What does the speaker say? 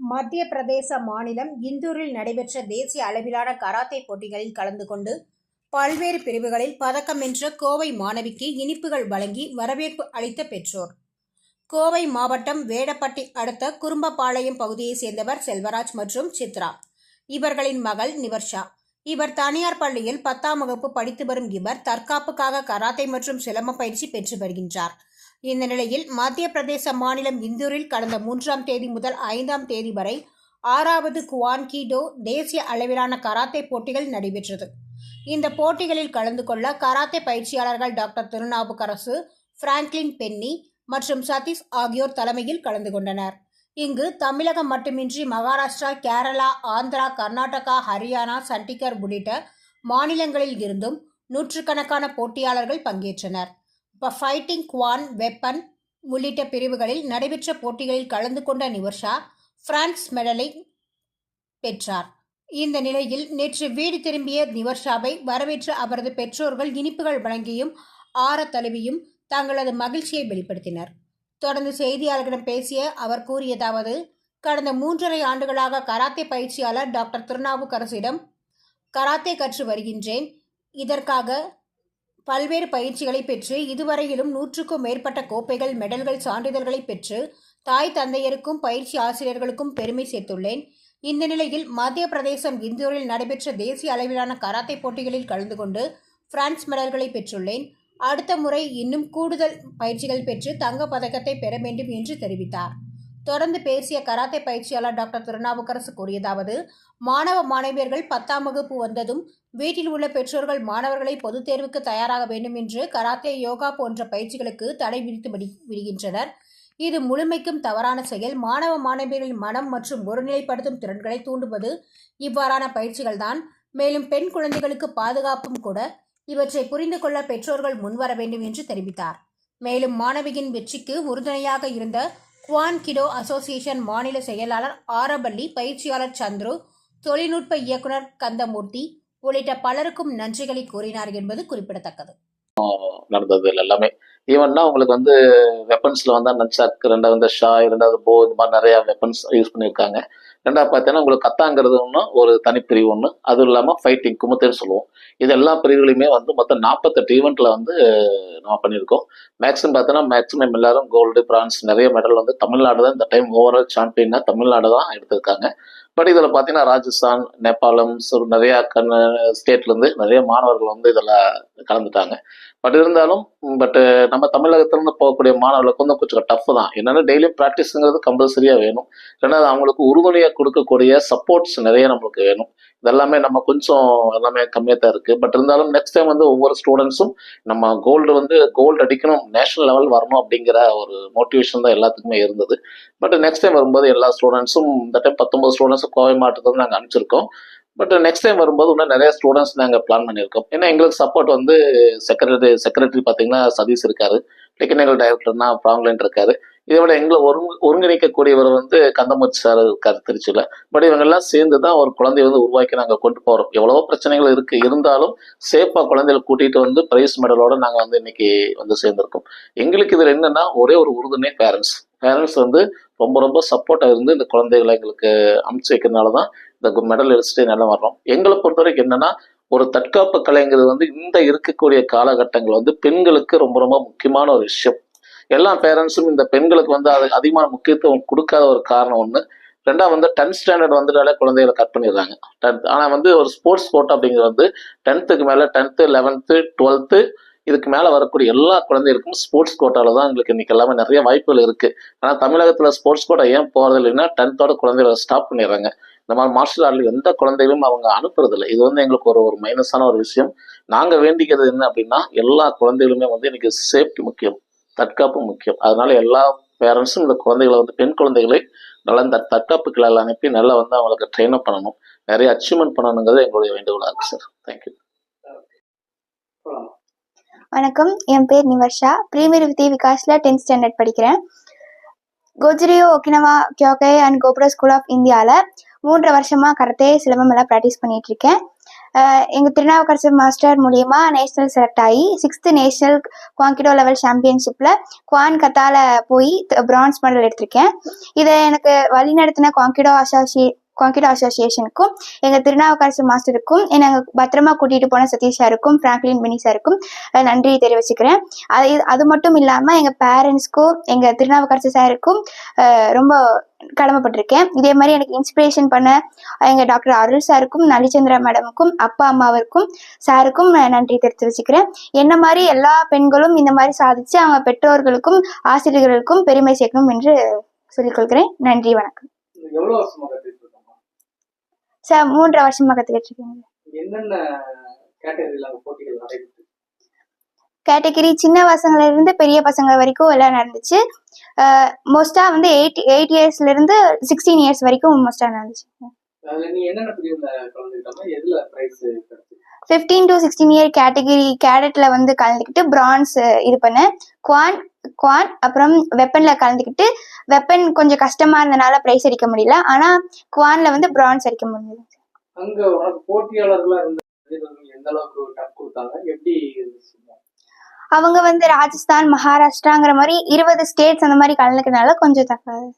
மத்திய பிரதேச மாநிலம் இந்தூரில் நடைபெற்ற தேசிய அளவிலான கராத்தே போட்டிகளில் கலந்து கொண்டு பல்வேறு பிரிவுகளில் பதக்கம் வென்ற கோவை மாணவிக்கு இனிப்புகள் வழங்கி வரவேற்பு அளித்த பெற்றோர். கோவை மாவட்டம் வேடப்பட்டி அடுத்த குறும்பபாளையம் பகுதியைச் சேர்ந்தவர் செல்வராஜ் மற்றும் சித்ரா. இவர்களின் மகள் நிவர்ஷா. இவர் தனியார் பள்ளியில் பத்தாம் வகுப்பு படித்து வரும் இவர் தற்காப்புக்காக கராத்தே மற்றும் சிலம்ப பயிற்சி பெற்று வருகின்றார். இந்த நிலையில் மத்திய பிரதேச மாநிலம் இந்தூரில் கடந்த மூன்றாம் தேதி முதல் ஐந்தாம் தேதி வரை ஆறாவது குவான்கிடோ தேசிய அளவிலான கராத்தே போட்டிகள் நடைபெற்றது. இந்த போட்டிகளில் கலந்து கொள்ள கராத்தே பயிற்சியாளர்கள் டாக்டர் திருநாவுக்கரசு பிராங்க்லின் பென்னி மற்றும் சதீஷ் ஆகியோர் தலைமையில் கலந்து கொண்டனர். இங்கு தமிழகம் மட்டுமின்றி மகாராஷ்டிரா கேரளா ஆந்திரா கர்நாடகா ஹரியானா சண்டிகர் உள்ளிட்ட மாநிலங்களில் இருந்தும் நூற்றுக்கணக்கான போட்டியாளர்கள் பங்கேற்றனர். ஃபைட்டிங் குவான் வெப்பன் உள்ளிட்ட பிரிவுகளில் நடைபெற்ற போட்டிகளில் கலந்து கொண்ட நிவர்ஷா பிரான்ஸ் மெடலை பெற்றார். இந்த நிலையில் நேற்று வீடு திரும்பிய நிவர்ஷாவை வரவேற்ற அவரது பெற்றோர்கள் இனிப்புகள் வழங்கியும் ஆற தழுவியும் தங்களது மகிழ்ச்சியை வெளிப்படுத்தினர். தொடர்ந்து செய்தியாளர்களிடம் பேசிய அவர் கூறியதாவது கடந்த மூன்றரை ஆண்டுகளாக கராத்தே பயிற்சியாளர் டாக்டர் திருநாவுக்கரசிடம் கராத்தே கற்று வருகின்றேன். இதற்காக பல்வேறு பயிற்சிகளை பெற்று இதுவரையிலும் நூற்றுக்கும் மேற்பட்ட கோப்பைகள் மெடல்கள் சான்றிதழ்களை பெற்று தாய் தந்தையருக்கும் பயிற்சி ஆசிரியர்களுக்கும் பெருமை சேர்த்துள்ளேன். இந்த நிலையில் மத்திய பிரதேசம் இந்தூரில் நடைபெற்ற தேசிய அளவிலான கராத்தே போட்டிகளில் கலந்து கொண்டு பிரான்ஸ் மெடல்களை பெற்றுள்ளேன். அடுத்த முறை இன்னும் கூடுதல் பயிற்சிகள் பெற்று தங்க பதக்கத்தை பெற வேண்டும் என்று தெரிவித்தார். தொடர்ந்து பேசிய கராத்தே பயிற்சியாளர் டாக்டர் திருநாவுக்கரசு கூறியதாவது மாணவ மாணவியர்கள் பத்தாம் வகுப்பு வந்ததும் வீட்டில் உள்ள பெற்றோர்கள் மாணவர்களை பொதுத் தேர்வுக்கு தயாராக வேண்டும் என்று கராத்தே யோகா போன்ற பயிற்சிகளுக்கு தடை விதித்து விடுகின்றனர். இது முழுமைக்கும் தவறான செயல். மாணவ மாணவியர்களின் மனம் மற்றும் ஒருநிலைப்படுத்தும் திறன்களை தூண்டுவது இவ்வாறான பயிற்சிகள்தான். மேலும் பெண் குழந்தைகளுக்கு பாதுகாப்பும் கூட. இவற்றை புரிந்து கொள்ள பெற்றோர்கள் முன்வர வேண்டும் என்று தெரிவித்தார். மேலும் மாணவியின் வெற்றிக்கு உறுதுணையாக இருந்த குவான்கிடோ அசோசியேஷன் மாநில செயலாளர் ஆரபள்ளி பயிற்சியாளர் சந்துரு தொழில்நுட்ப இயக்குனர் கந்தமூர்த்தி உள்ளிட்ட பலருக்கும் நன்றிகளை கூறினார் என்பது குறிப்பிடத்தக்கது. நடந்தது எல்லாமே. ஈவன்னா உங்களுக்கு வந்து வெப்பன்ஸில் வந்தா நன்சாக்கு ரெண்டாவது வந்து ஷா ரெண்டாவது போ இது மாதிரி நிறையா வெப்பன்ஸ் யூஸ் பண்ணியிருக்காங்க. ரெண்டாவது பார்த்தீங்கன்னா உங்களுக்கு கத்தாங்கிறது ஒன்று ஒரு தனிப்பிரிவு ஒன்று அதுவும் இல்லாமல் ஃபைட்டிங் குமுத்தேன்னு சொல்லுவோம். இது எல்லா பிரிவுகளையுமே வந்து மொத்தம் நாற்பத்தெட்டு ஈவெண்ட்டில் வந்து நம்ம பண்ணியிருக்கோம். மேக்ஸிமம் பார்த்தோன்னா மேக்ஸிமம் எல்லாரும் கோல்டு பிரான்ஸ் நிறைய மெடல் வந்து தமிழ்நாடு தான் இந்த டைம் ஓவரால் சாம்பியனாக தமிழ்நாடு தான் எடுத்திருக்காங்க. பட் இதில் பார்த்தீங்கன்னா ராஜஸ்தான் நேபாளம் நிறையா கண் ஸ்டேட்லேருந்து நிறைய மாணவர்கள் வந்து இதில் கலந்துட்டாங்க. பட் இருந்தாலும் பட்டு நம்ம நம்ம தமிழகத்திலிருந்து போகக்கூடிய மாணவர்களுக்கு வந்து கொஞ்சம் டஃப் தான். என்னன்னா டெய்லியும் ப்ராக்டிஸுங்கிறது கம்பல்சரியாக வேணும். ரெண்டாவது அவங்களுக்கு உறுதுணையாக கொடுக்கக்கூடிய சப்போர்ட்ஸ் நிறைய நம்மளுக்கு வேணும். இதெல்லாமே நம்ம கொஞ்சம் எல்லாமே கம்மியாக தான் இருக்குது பட் இருந்தாலும் நெக்ஸ்ட் டைம் வந்து ஒவ்வொரு ஸ்டூடெண்ட்ஸும் நம்ம கோல்டு வந்து கோல்டு அடிக்கணும் நேஷனல் லெவல் வரணும் அப்படிங்கிற ஒரு மோட்டிவேஷன் தான் எல்லாத்துக்குமே இருந்தது. பட் நெக்ஸ்ட் டைம் வரும்போது எல்லா ஸ்டூடெண்ட்ஸும் இந்த டைம் பத்தொன்பது ஸ்டூடெண்ட்ஸும் கோவை மாவட்டத்தில் நாங்கள் அனுப்பிச்சிருக்கோம். பட் நெக்ஸ்ட் டைம் வரும்போது இன்னும் நிறைய ஸ்டூடெண்ட்ஸ் நாங்கள் பிளான் பண்ணியிருக்கோம். ஏன்னா எங்களுக்கு சப்போர்ட் வந்து செக்ரட்டரி செக்ரட்டரி பார்த்தீங்கன்னா சதீஷ் இருக்காரு. டெக்னிக்கல் டைரக்டர்னா ப்ராங்லைன் இருக்காரு. இதை விட எங்களை ஒருங்கு ஒருங்கிணைக்கக்கூடியவர் வந்து கந்தமூர்த்தி சார் இருக்காரு திருச்சியில். பட் இவங்கெல்லாம் சேர்ந்து தான் ஒரு குழந்தைய வந்து உருவாக்கி நாங்கள் கொண்டு போகிறோம் எவ்வளவோ பிரச்சனைகள் இருக்கு. இருந்தாலும் சேஃபாக குழந்தைகளை கூட்டிகிட்டு வந்து பிரைஸ் மெடலோட நாங்கள் வந்து இன்னைக்கு வந்து சேர்ந்திருக்கோம். எங்களுக்கு இதில் என்னன்னா ஒரே ஒரு உறுதுணை பேரண்ட்ஸ் பேரண்ட்ஸ் வந்து ரொம்ப ரொம்ப சப்போர்ட்டாக இருந்து இந்த குழந்தைகளை எங்களுக்கு அனுப்பிச்சு வைக்கிறதுனால தான் இந்த மெடல் எடுத்துட்டு நிலம் வர்றோம். எங்களை பொறுத்த வரைக்கும் என்னன்னா ஒரு தற்காப்பு கலைங்கிறது வந்து இந்த இருக்கக்கூடிய காலகட்டங்கள் வந்து பெண்களுக்கு ரொம்ப ரொம்ப முக்கியமான ஒரு விஷயம். எல்லா பேரண்ட்ஸும் இந்த பெண்களுக்கு வந்து அது அதிகமான முக்கியத்துவம் கொடுக்காத ஒரு காரணம் ஒன்று ரெண்டாவது வந்து டென்த் ஸ்டாண்டர்ட் வந்துட்டாலே குழந்தைகளை கட் பண்ணிடுறாங்க. டென்த் ஆனால் வந்து ஒரு ஸ்போர்ட்ஸ் ஸ்போர்ட் அப்படிங்கிறது வந்து டென்த்துக்கு மேலே டென்த்து லெவன்த்து டுவெல்த்து இதுக்கு மேலே வரக்கூடிய எல்லா குழந்தைகளுக்கும் ஸ்போர்ட்ஸ் கோட்டாவில் தான் எங்களுக்கு இன்றைக்கி எல்லாமே நிறைய வாய்ப்புகள் இருக்குது ஆனால் தமிழகத்தில் ஸ்போர்ட்ஸ் கோட்டா ஏன் போகிறது இல்லைன்னா டென்த்தோட குழந்தைகளை ஸ்டாப் பண்ணிடுறாங்க. இந்த மாதிரி மார்ஷல் ஆர்ட்ல எந்த குழந்தைகளும் அவங்க அனுப்புறதில்ல. இது வந்து எங்களுக்கு ஒரு ஒரு மைனஸான ஒரு விஷயம். நாங்கள் வேண்டிக்கிறது என்ன அப்படின்னா எல்லா குழந்தைகளுமே வந்து எனக்கு சேஃப்டி முக்கியம் தற்காப்பு முக்கியம். அதனால எல்லா பேரண்ட்ஸும் இந்த குழந்தைகளை வந்து பெண் குழந்தைகளை நல்லா இந்த தற்காப்பு கிளால் அனுப்பி நல்லா வந்து அவங்களுக்கு ட்ரெயின் அப் பண்ணணும். நிறைய அச்சீவ்மெண்ட் பண்ணணுங்கிறது எங்களுடைய வேண்டுகோளாக இருக்கு சார் தேங்க்யூ வணக்கம். என் பேர் நிவர்ஷா. பிரீமியர் வித்தி விகாஸ்ல டென்த் ஸ்டாண்டர்ட் படிக்கிறேன். Gojuryu Okinawa Kyokai and Kobudo school of இந்தியாவில் மூன்றரை வருஷமா கரத்தே சிலம்பம் எல்லாம் ப்ராக்டிஸ் பண்ணிட்டு இருக்கேன் எங்கள் திருநாவுக்கரசு மாஸ்டர் மூலியமா நேஷனல் செலக்ட் ஆகி சிக்ஸ்த்து நேஷனல் குவாங்கிடோ லெவல் சாம்பியன்ஷிப்பில் குவான் கத்தால போய் பிரான்ஸ் மெடல் எடுத்திருக்கேன். இதை எனக்கு வழிநடத்தின குவாங்கிடோ அசோசியே குவாங்கிடோ அசோசியேஷனுக்கும் எங்கள் திருநாவுக்கரசு மாஸ்டருக்கும் என்னை பத்திரமா கூட்டிகிட்டு போன சதீஷ் சாருக்கும் ஃப்ராங்க்லின் மினி சாருக்கும் நன்றி தெரிவிச்சுக்கிறேன். அது அது மட்டும் இல்லாமல் எங்கள் பேரண்ட்ஸ்க்கும் எங்கள் திருநாவுக்கரசு சாருக்கும் ரொம்ப கடமைப்பட்டிருக்கேன். இதே மாதிரி எனக்கு இன்ஸ்பிரேஷன் பண்ண எங்கள் டாக்டர் அருள் சாருக்கும் நலிச்சந்திரா மேடமுக்கும் அப்பா அம்மாவிற்கும் சாருக்கும் நான் நன்றி தெரிவித்து வச்சுக்கிறேன் என்ன மாதிரி எல்லா பெண்களும் இந்த மாதிரி சாதிச்சு அவங்க பெற்றோர்களுக்கும் ஆசிரியர்களுக்கும் பெருமை சேர்க்கணும் என்று சொல்லிக்கொள்கிறேன் நன்றி வணக்கம் எவ்வளவு வருஷமா கத்துட்டு இருக்கோம் சார் மூன்றரை வருஷமா போட்டிகள் நடைபெற்று? கேட்டகரி சின்ன பசங்கள்ல இருந்து பெரிய பசங்க வரைக்கும் எல்லாம் நடந்துச்சு. மோஸ்டா வந்து எயிட் எயிட் இயர்ஸ்ல இருந்து சிக்ஸ்டீன் இயர்ஸ் வரைக்கும் மோஸ்டா நடந்துச்சு. Fifteen to sixteen year category கேடட்ல வந்து கலந்துக்கிட்டு பிரான்ஸ் இது பண்ணேன். குவான் குவான் அப்புறம் வெப்பன்ல கலந்துக்கிட்டு வெப்பன் கொஞ்சம் கஷ்டமா இருந்தனால ப்ரைஸ் அடிக்க முடியல. ஆனா குவான்ல வந்து பிரான்ஸ் அடிக்க முடிஞ்சது. அங்க? அவங்க வந்து ராஜஸ்தான் மகாராஷ்டிராங்கிற மாதிரி இருபது ஸ்டேட்ஸ் அந்த மாதிரி கலந்துக்கிறதுனால கொஞ்சம் தக்க